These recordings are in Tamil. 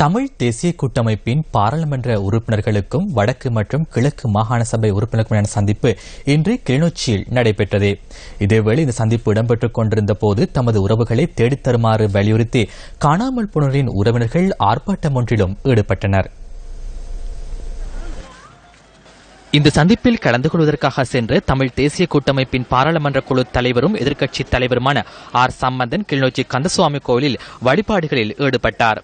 தமிழ் தேசிய கூட்டமைப்பின் பாராளுமன்ற உறுப்பினர்களுக்கும் வடக்கு மற்றும் கிழக்கு மாகாண சபை உறுப்பினர்களுக்கான சந்திப்பு இன்று கிளிநொச்சியில் நடைபெற்றது. இதேவேளை இந்த சந்திப்பு இடம்பெற்றுக் கொண்டிருந்த போது தமது உறவுகளை தேடித் தருமாறு வலியுறுத்தி காணாமல் போனோரின் உறவினர்கள் ஆர்ப்பாட்டம் ஒன்றிலும் ஈடுபட்டனர். இந்த சந்திப்பில் கலந்து கொள்வதற்காக சென்று தமிழ் தேசிய கூட்டமைப்பின் பாராளுமன்ற குழு தலைவரும் எதிர்க்கட்சி தலைவருமான ஆர் சம்பந்தன் கிளிநொச்சி கந்தசுவாமி கோயிலில் வழிபாடுகளில் ஈடுபட்டார்.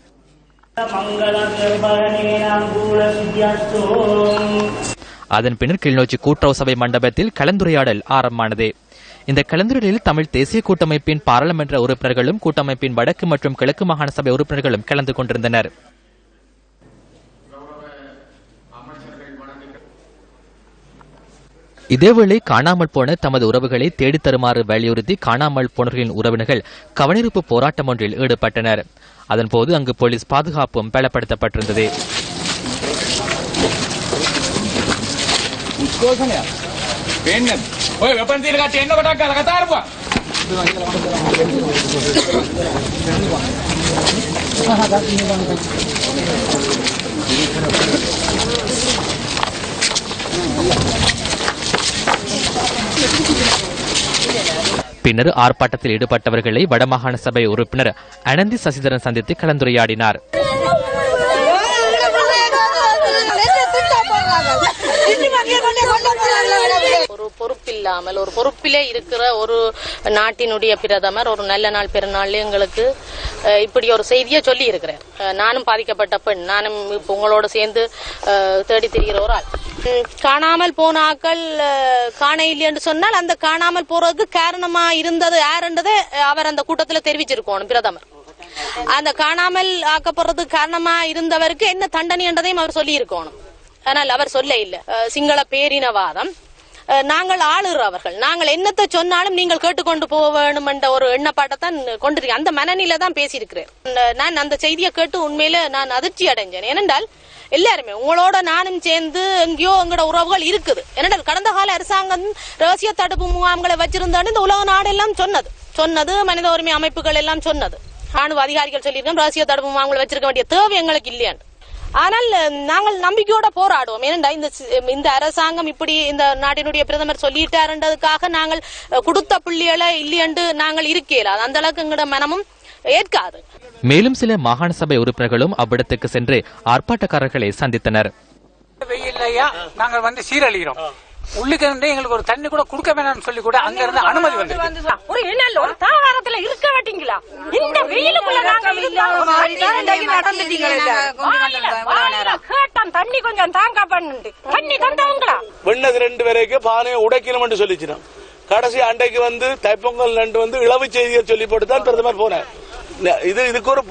அதன் பின்னர் கிளிநொச்சி கூட்டுறவு சபை மண்டபத்தில் கலந்துரையாடல் ஆரம்பமானது. இந்த கலந்துரையாடலில் தமிழ் தேசிய கூட்டமைப்பின் பாராளுமன்ற உறுப்பினர்களும் கூட்டமைப்பின் வடக்கு மற்றும் கிழக்கு மாகாண சபை உறுப்பினர்களும் கலந்து கொண்டிருந்தனர். இதேவேளை காணாமல் போன தமது உறவுகளை தேடித் தருமாறு வலியுறுத்தி காணாமல் போனவர்களின் உறவினர்கள் கவனிருப்பு போராட்டம் ஒன்றில் ஈடுபட்டனர். அதன்போது அங்கு போலீஸ் பாதுகாப்பும் பலப்படுத்தப்பட்டிருந்தது. பின்னர் ஆர்ப்பாட்டத்தில் ஈடுபட்டவர்களை வடமாகாண சபை உறுப்பினர் அனந்தி சசிதரன் சந்தித்து கலந்துரையாடினார். ஒரு பொறுப்பில்லாமல் ஒரு பொறுப்பிலே இருக்கிற ஒரு நாட்டினுடைய பிரதமர் ஒரு நல்ல நாள் பெருநாள் எங்களுக்கு இப்படி ஒரு செய்தியை சொல்லி இருக்கிறார் நானும் பாதிக்கப்பட்ட பெண் நானும் இப்ப உங்களோட சேர்ந்து தேடி திரிகிற ஒரு ஆள். காணாமல் போன ஆக்கள் காண இல்லைன்னு சொன்னால் அந்த காணாமல் போறதுக்கு காரணமா இருந்தது யாருன்றதை அவர் அந்த கூட்டத்துல தெரிவிச்சிருக்கணும் பிரதமர். அந்த காணாமல் ஆக்கப்படுறதுக்கு காரணமா இருந்தவருக்கு என்ன தண்டனை என்றதையும் அவர் சொல்லி இருக்கணும் ஆனால் அவர் சொல்ல இல்லை. சிங்கள பேரினவாதம். நாங்கள் ஆளுறவர்கள். நாங்கள் என்னத்தை சொன்னாலும் நீங்கள் கேட்டுக்கொண்டு போக வேணும் என்ற ஒரு எண்ணப்பாட்டத்தான் கொண்டிருக்கேன் அந்த மனநிலை தான் பேசியிருக்கிறேன். நான் அந்த செய்தியை கேட்டு உண்மையில நான் அதிர்ச்சி அடைஞ்சேன். ஏனென்றால் எல்லாருமே உங்களோட நானும் சேர்ந்து எங்கேயோ எங்களோட உறவுகள் இருக்குது. ஏனென்றால் கடந்த கால அரசாங்கம் ரகசிய தடுப்பு முகாம்களை வச்சிருந்தான்னு இந்த உலக நாடெல்லாம் சொன்னது. சொன்னது மனித உரிமை அமைப்புகள் எல்லாம் சொன்னது. ராணுவ அதிகாரிகள் சொல்லியிருக்கோம் ரகசிய தடுப்பு முகாம்களை வச்சிருக்க வேண்டிய தேவை எங்களுக்கு இல்லையாண்டு ஆனால் நாங்கள் நம்பிக்கையோட போராடுவோம். ஏனென்றா இந்த இந்த அரசாங்கம் இப்படி இந்த நாட்டினுடைய பிரதமர் சொல்லிட்டாருன்றதுக்காக நாங்கள் கொடுத்த பிள்ளைகளை இல்லையண்டு நாங்கள் இருக்கல அந்த அளவுக்கு எங்களோட மனமும் ஏற்காது. மேலும் சில மாகாண சபை உறுப்பினர்களும் அவ்விடத்துக்கு சென்று ஆர்ப்பாட்டக்காரர்களை சந்தித்தனர். வெயில்லையா நாங்கள் வந்து சீரழிகிறோம். உள்ளுக்கு இருந்து எங்களுக்கு ஒரு தண்ணி கூட கொடுக்க வேணாம்னு சொல்லி கூட அங்க இருந்து அனுமதி வந்து ஒரு இனல் ஒரு தாவாரத்துல இருக்க மாட்டீங்களா? இந்த வெயிலுக்குள்ள நாங்க கேட்டான் தண்ணி கொஞ்சம் தாங்க பண்ணுண்டு. தண்ணி தந்தவங்களா? வெண்ணது ரெண்டு பேருக்கு பானையை உடைக்கணும்னு சொல்லிச்சினோம் கடைசி அண்டைக்கு வந்து தைப்பொங்கல் ரெண்டு வந்து இளவு செய்தியை சொல்லி போட்டு தான் பிரதமர் போனார். ந- இது இதுக்கு ஒரு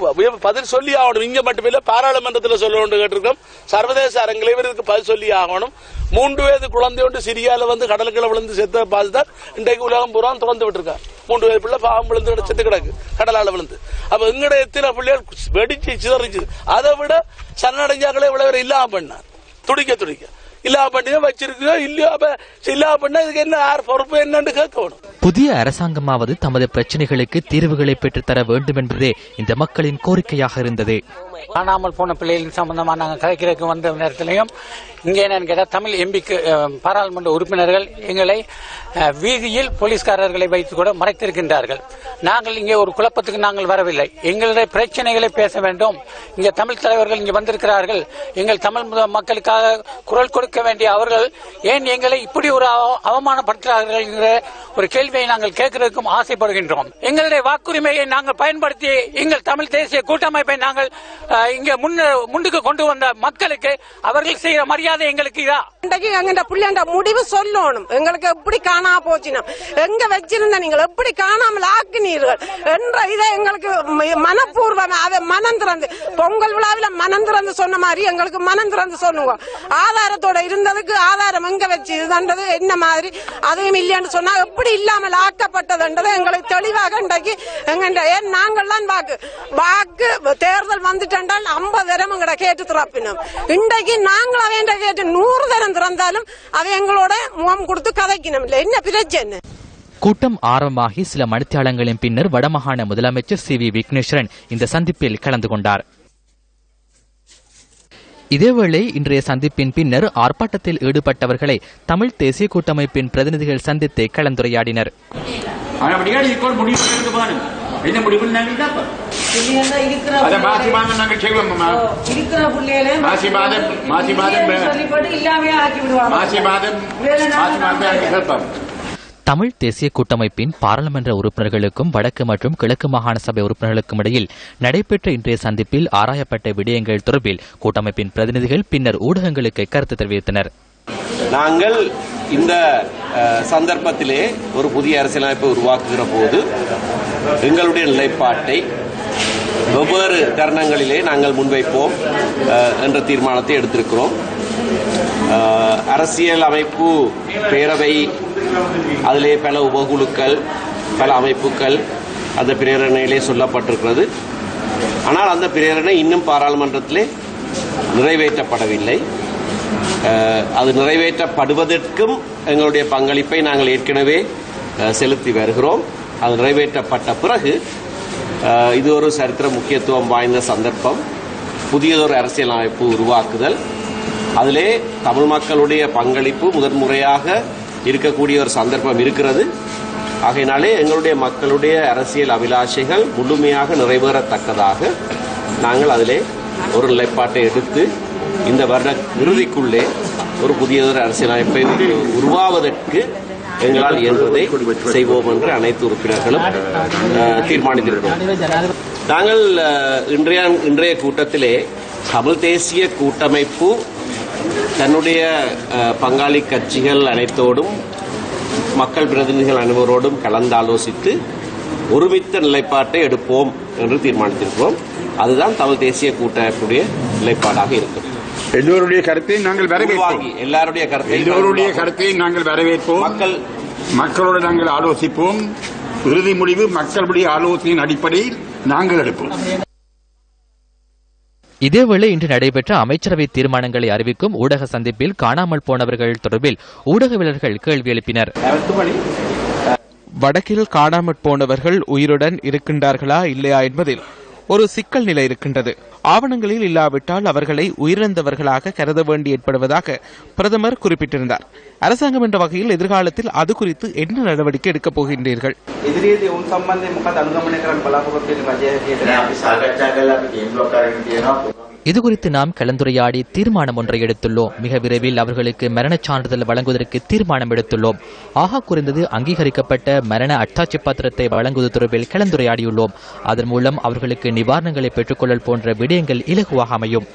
பதில் சொல்லி ஆகணும். இங்க மட்டுமில்ல பாராளுமன்றத்தில் சொல்ல வேண்டும் கேட்டிருக்கோம் சர்வதேச அரங்கிலையும் இதுக்கு பதில் சொல்லி ஆகணும். மூன்று வயது குழந்தை ஒன்று சிரியால வந்து கடலுக்குள்ள விழுந்து செத்த பார்த்து தான் இன்றைக்கு உலகம் பூரா திறந்து விட்டுருக்கான் மூன்று வயது பிள்ளை பாவம் விழுந்து செத்து கிடக்கு கடலால விழுந்து. அப்ப எங்கட எத்தனை பிள்ளைகள் வெடிச்சு சிதறிச்சு அதை விட சரணடைஞ்சாங்களே இவ்வளவு இல்லாம பண்ணார். துடிக்க துடிக்க. இல்லாம பண்ணி வச்சிருக்கோ இல்லையோ அப்ப இல்லாம பண்ணா இதுக்கு என்ன யார் பொறுப்பு என்னன்னு கேட்கணும் புதிய அரசாங்கமாவது தமது பிரச்சனைகளுக்கு தீர்வுகளை பெற்றுத்தர வேண்டும் என்பதே இந்த மக்களின் கோரிக்கையாக இருந்தது. காணாமல் போன பிள்ளைகளின் சம்பந்தமாக நாங்கள் கலைக்கிறதுக்கு வந்த நேரத்திலையும் இங்கே என்னன்னு கேட்டால் தமிழ் எம்பிக்கு பாராளுமன்ற உறுப்பினர்கள் எங்களை வீதியில் போலீஸ்காரர்களை வைத்து கூட மறைத்திருக்கின்றார்கள். நாங்கள் இங்கே ஒரு குழப்பத்துக்கு நாங்கள் வரவில்லை. எங்களுடைய பிரச்சனைகளை பேச வேண்டும். இங்கே தமிழ் தலைவர்கள் இங்கே வந்திருக்கிறார்கள். எங்கள் தமிழ் மக்களுக்காக குரல் கொடுக்க வேண்டிய அவர்கள் ஏன் எங்களை இப்படி ஒரு அவ- அவமானப்படுத்துகிறார்கள் என்கிற ஒரு கேள்வி கேள்வியை நாங்கள் கேட்கிறதுக்கும் ஆசைப்படுகின்றோம். எங்களுடைய வாக்குரிமையை நாங்கள் பயன்படுத்தி எங்கள் தமிழ் தேசிய கூட்டமைப்பை நாங்கள் இங்கே முன்னுக்கு கொண்டு வந்த மக்களுக்கு அவர்கள் செய்கிற மரியாதை எங்களுக்கு இதா? இன்றைக்கு எங்க பிள்ளைண்ட முடிவு சொல்லணும். எங்களுக்கு எப்படி காணா போச்சுனா எங்க வச்சிருந்த நீங்கள் எப்படி காணாமல் ஆக்கினீர்கள்? என்ற இதை எங்களுக்கு மனப்பூர்வம் அதை மனம் திறந்து பொங்கல் விழாவில் மனம் திறந்து சொன்ன மாதிரி எங்களுக்கு மனம் திறந்து சொல்லுங்க. ஆதாரத்தோட இருந்ததுக்கு ஆதாரம் எங்க வச்சு இதுன்றது என்ன மாதிரி? அதுவும் இல்லையான்னு சொன்னா எப்படி இல்லாமல் ஆக்கப்பட்டதுன்றது எங்களுக்கு தெளிவாக இன்றைக்கு எங்க ஏன் நாங்கள் தான் வாக்கு. வாக்கு தேர்தல் வந்துட்டென்றால் ஐம்பது தரம் எங்களை கேட்டு திறப்பினோம். இன்றைக்கு நாங்கள் அவன் கேட்டு நூறு தரம் திறந்தாலும் அவன் எங்களோட முகம் கொடுத்து கதைக்கணும். இல்லை என்ன பிரச்சனை? கூட்டம் ஆரம்பமாகி சில மணித்தியாலங்களின் பின்னர் வடமாகாண முதலமைச்சர் சி வி விக்னேஸ்வரன் இந்த சந்திப்பில் கலந்து கொண்டார். இதேவேளை இன்றைய சந்திப்பின் பின்னர் ஆர்ப்பாட்டத்தில் ஈடுபட்டவர்களை தமிழ் தேசிய கூட்டமைப்பின் பிரதிநிதிகள் சந்தித்து கலந்துரையாடினர். மாதம் மாசி மாதம் தமிழ் தேசிய கூட்டமைப்பின் பாராளுமன்ற உறுப்பினர்களுக்கும் வடக்கு மற்றும் கிழக்கு மாகாண சபை உறுப்பினர்களுக்கும் இடையில் நடைபெற்ற இன்றைய சந்திப்பில் ஆராயப்பட்ட விடயங்கள் தொடர்பில் கூட்டமைப்பின் பிரதிநிதிகள் பின்னர் ஊடகங்களுக்கு கருத்து தெரிவித்தனர். நாங்கள் இந்த சந்தர்ப்பத்திலே ஒரு புதிய அரசியலமைப்பை உருவாக்குகிற போது எங்களுடைய நிலைப்பாட்டை வெவ்வேறு தருணங்களிலே நாங்கள் முன்வைப்போம் என்ற தீர்மானத்தை எடுத்திருக்கிறோம். அரசியல் அமைப்பு பேரவை அதிலே பல உபகுழுக்கள் பல அமைப்புகள் அந்த பிரேரணையிலே சொல்லப்பட்டிருக்கிறது. ஆனால் அந்த பிரேரணை இன்னும் பாராளுமன்றத்திலே நிறைவேற்றப்படவில்லை. அது நிறைவேற்றப்படுவதற்கும் எங்களுடைய பங்களிப்பை நாங்கள் ஏற்கனவே செலுத்தி வருகிறோம். அது நிறைவேற்றப்பட்ட பிறகு இது ஒரு சரித்திர முக்கியத்துவம் வாய்ந்த சந்தர்ப்பம். புதியதொரு அரசியல் அமைப்பு உருவாக்குதல். அதிலே தமிழ் மக்களுடைய பங்களிப்பு முதன்முறையாக இருக்கக்கூடிய ஒரு சந்தர்ப்பம் இருக்கிறது. ஆகையினாலே எங்களுடைய மக்களுடைய அரசியல் அபிலாஷைகள் முழுமையாக நிறைவேறத்தக்கதாக நாங்கள் அதிலே ஒரு நிலைப்பாட்டை எடுத்து இந்த வருட இறுதிக்குள்ளே ஒரு புதியதொரு அரசியலமைப்பை உருவாவதற்கு எங்களால் இயன்றதை செய்வோம் என்று அனைத்து உறுப்பினர்களும் தீர்மானித்திருக்கிறோம். நாங்கள் இன்றைய இன்றைய கூட்டத்திலே தமிழ் தேசிய கூட்டமைப்பு தன்னுடைய பங்காளி கட்சிகள் அனைத்தோடும் மக்கள் பிரதிநிதிகள் அனைவரோடும் கலந்தாலோசித்து ஒருமித்த நிலைப்பாட்டை எடுப்போம் என்று தீர்மானித்திருக்கிறோம். அதுதான் தமிழ் தேசிய கூட்டமைப்புடைய நிலைப்பாடாக இருக்கும். எல்லோருடைய கருத்தை நாங்கள் வரவேற்போம். எல்லாருடைய கருத்தை எல்லோருடைய கருத்தை நாங்கள் வரவேற்போம். மக்கள் மக்களோடு நாங்கள் ஆலோசிப்போம். இறுதி முடிவு மக்களுடைய ஆலோசனையின் அடிப்படையில் நாங்கள் எடுப்போம். இதேவேளை இன்று நடைபெற்ற அமைச்சரவை தீர்மானங்களை அறிவிக்கும் ஊடக சந்திப்பில் காணாமல் போனவர்கள் தொடர்பில் ஊடகவியலர்கள் கேள்வி எழுப்பினர். வடக்கில் காணாமற் போனவர்கள் உயிருடன் இருக்கின்றார்களா இல்லையா என்பதில் ஒரு சிக்கல் நிலை இருக்கின்றது. ஆவணங்களில் இல்லாவிட்டால் அவர்களை உயிரிழந்தவர்களாக கருத வேண்டி ஏற்படுவதாக பிரதமர் குறிப்பிட்டிருந்தார். அரசாங்கம் என்ற வகையில் எதிர்காலத்தில் அது குறித்து என்ன நடவடிக்கை எடுக்கப் போகின்றீர்கள்? இது குறித்து நாம் கலந்துரையாடி தீர்மானம் ஒன்றை எடுத்துள்ளோம். மிக விரைவில் அவர்களுக்கு மரணச் சான்றிதழ் வழங்குவதற்கு தீர்மானம் எடுத்துள்ளோம். ஆக குறைந்தது அங்கீகரிக்கப்பட்ட மரண அட்டாட்சி பத்திரத்தை வழங்குவது தொடர்பில் கலந்துரையாடியுள்ளோம். அதன் மூலம் அவர்களுக்கு நிவாரணங்களை பெற்றுக்கொள்ளல் போன்ற விடயங்கள் இலகுவாக அமையும்.